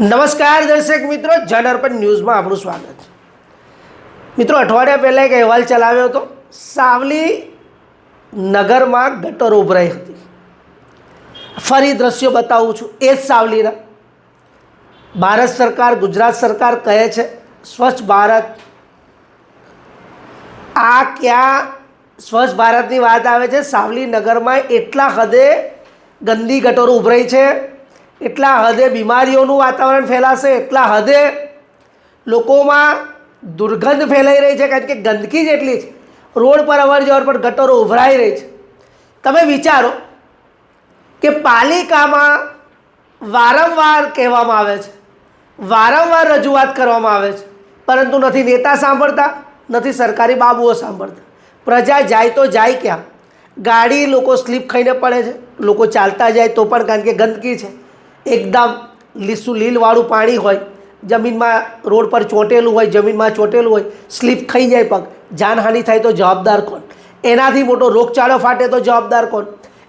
નમસ્કાર દર્શક મિત્રો, જનઅર્પણ ન્યૂઝમાં આપણું સ્વાગત મિત્રો, અઠવાડિયા પહેલાં એક અહેવાલ ચલાવ્યો હતો. સાવલી નગરમાં ગટર ઉભરાઈ હતી. ફરી દ્રશ્યો બતાવું છું. એ જ સાવલીના. ભારત સરકાર, ગુજરાત સરકાર કહે છે, સ્વચ્છ ભારત. આ ક્યાં સ્વચ્છ ભારતની વાત આવે છે? સાવલી નગરમાં એટલા હદે ગંદી ગટરો ઉભરાઈ છે. એટલા હદે બીમારીઓનું વાતાવરણ ફેલાશે, એટલા હદે લોકોમાં દુર્ગંધ ફેલાઈ રહી છે, કારણ કે ગંદકી જેટલી છે. રોડ પર અવર જવર પર ગટરો ઉભરાઈ રહી છે. તમે વિચારો કે પાલિકામાં વારંવાર કહેવામાં આવે છે, વારંવાર રજૂઆત કરવામાં આવે છે, પરંતુ નથી નેતા સાંભળતા, નથી સરકારી બાબુઓ સાંભળતા. પ્રજા જાય તો જાય ક્યાં? ગાડી લોકો સ્લીપ ખાઈને પડે છે, લોકો ચાલતા જાય તો પણ, કારણ કે ગંદકી છે. એકદમ લીસું લીલવાળું પાણી હોય, જમીનમાં રોડ પર ચોંટેલું હોય, જમીનમાં ચોંટેલું હોય, સ્લીપ ખાઈ જાય પગ. જાનહાનિ થાય તો જવાબદાર કોણ? એનાથી મોટો રોગચાળો ફાટે તો જવાબદાર કોણ?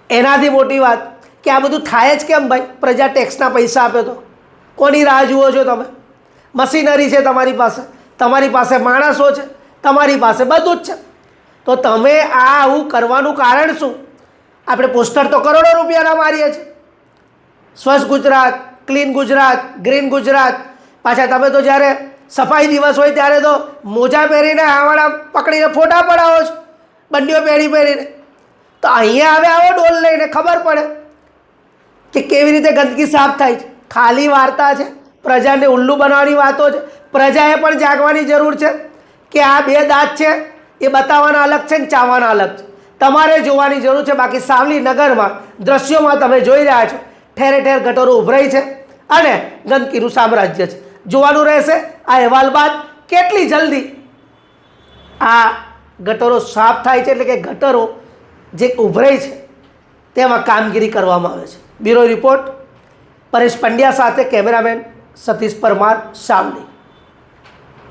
એનાથી મોટી વાત કે આ બધું થાય જ કેમ ભાઈ? પ્રજા ટેક્સના પૈસા આપે તો. કોની રાહ જુઓ છો તમે? મશીનરી છે તમારી પાસે. તમારી પાસે માણસો છે. તમારી પાસે બધું જ છે. તો તમે આ આવું કરવાનું કારણ શું? આપણે પોસ્ટર તો કરોડો રૂપિયાના મારીએ છીએ. સ્વચ્છ ગુજરાત, ક્લીન ગુજરાત, ગ્રીન ગુજરાત. પાછા તમે તો જ્યારે સફાઈ દિવસ હોય ત્યારે તો મોજા પહેરીને આવાળા પકડીને ફોટા પડાવો છો, બંડીઓ પહેરી પહેરીને. તો અહીંયા આવે આવો ડોલ લઈને, ખબર પડે કે કેવી રીતે ગંદકી સાફ થાય છે. ખાલી વાર્તા છે, પ્રજાને ઉલ્લુ બનાવવાની વાતો છે. પ્રજાએ પણ જાગવાની જરૂર છે કે આ બે દાંત છે, એ બતાવવાના અલગ છે ને ચાવવાના અલગ છે. તમારે જોવાની જરૂર છે, બાકી સાવલી નગરમાં દ્રશ્યોમાં તમે જોઈ રહ્યા છો ઠેરે ઠેર ગટરો ઉભરાઈ છે અને ગંદકીનું સામ્રાજ્ય છે. જોવાનું રહેશે આ અહેવાલ બાદ કેટલી જલ્દી આ ગટરો સાફ થાય છે, એટલે કે ગટરો જે ઉભરાઈ છે, તેમાં કામગીરી કરવામાં આવે છે. બ્યુરો રિપોર્ટ પરેશ પંડ્યા સાથે કેમેરામેન સતીશ પરમાર સાવલી